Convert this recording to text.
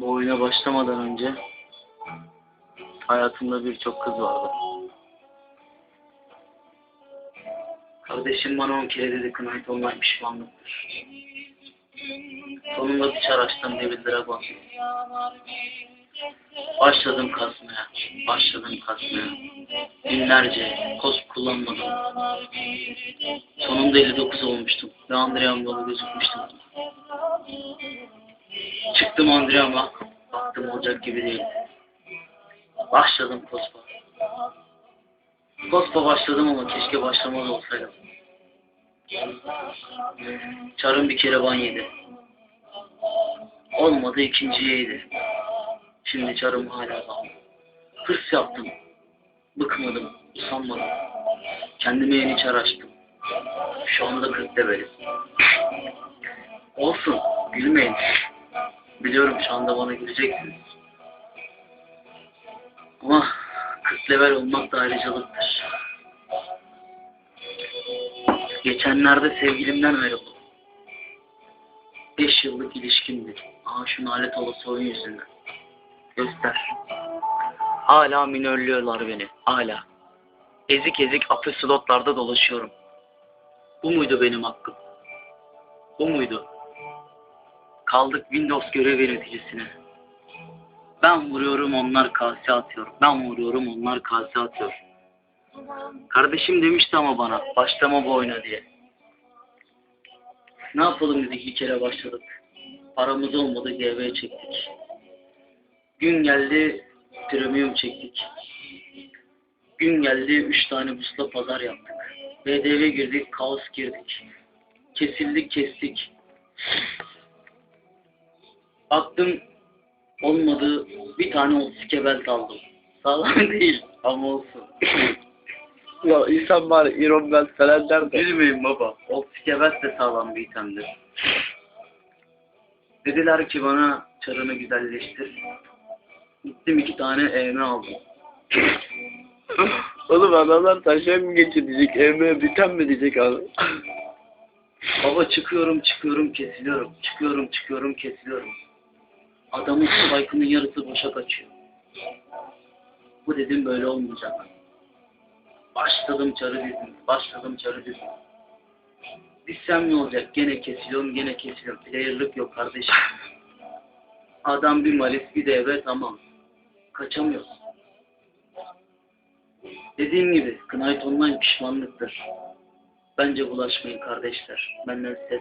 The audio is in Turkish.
Bu oyuna başlamadan önce hayatımda birçok kız vardı. Kardeşim bana on kere dedi Knight Online pişmanlıktır. Sonunda çar açtım diye bir dragon. Başladım kasmaya, başladım kasmaya. Günlerce kosp kullanmadım. Sonunda 59 olmuştum ve Andrea'm yolu gözükmüştüm. Çıktım Andrea'ma, baktım olacak gibi değil. Başladım kospa. Kospa başladım ama keşke başlamaz olsaydım. Çarım bir kere ban yedi. Olmadı ikinciye yedi. Şimdi çarım hala ban. Hırs yaptım. Bıkmadım, usanmadım. Kendime yeni çar açtım. Şu anda 40 levelim. Olsun, gülmeyin. Biliyorum şu anda bana güleceksiniz. Ama 40 level olmak da ayrıcalıktır. Geçenlerde sevgilimden ayrıldım. 5 yıllık ilişkimdi. Aha şu nalet olası oyun yüzünden. Göster. Hala minörlüyorlar beni. Hala. Ezik ezik apı slotlarda dolaşıyorum. Bu muydu benim hakkım? Bu muydu? Kaldık Windows görev yöneticisine. Ben vuruyorum onlar kase atıyor. Ben vuruyorum onlar kase atıyor. Kardeşim demişti ama bana başlama bu oyuna diye. Ne yapalım dedik bir kere başladık. Paramız olmadı GV çektik. Gün geldi premium çektik. Gün geldi üç tane busla pazar yaptık. BDV girdik, kaos girdik. Kesildik, kestik. Baktım olmadı bir tane otsike belt aldım. Sağlam değil ama olsun. Ya insan var Iron Man falan der de. Bilmeyin baba. Otsike belt de sağlam bir itemdir. Dediler ki bana çarını güzelleştir. Gittim iki tane EM aldım. Oğlum adamlar taşa mı geçirecek? Emeğe biten mi diyecek abi? Baba çıkıyorum çıkıyorum kesiliyorum. Çıkıyorum çıkıyorum kesiliyorum. Adamın spike'ının yarısı boşa kaçıyor. Bu dedim böyle olmayacak. Başladım çarı dizim. Başladım çarı dizim. Dizsem ne olacak? Gene kesiliyorum gene kesiliyorum. Player'lık yok kardeşim. Adam bir malis bir devre tamam. Kaçamıyoruz. Dediğim gibi Knight Online pişmanlıktır. Bence bulaşmayın kardeşler. Benden size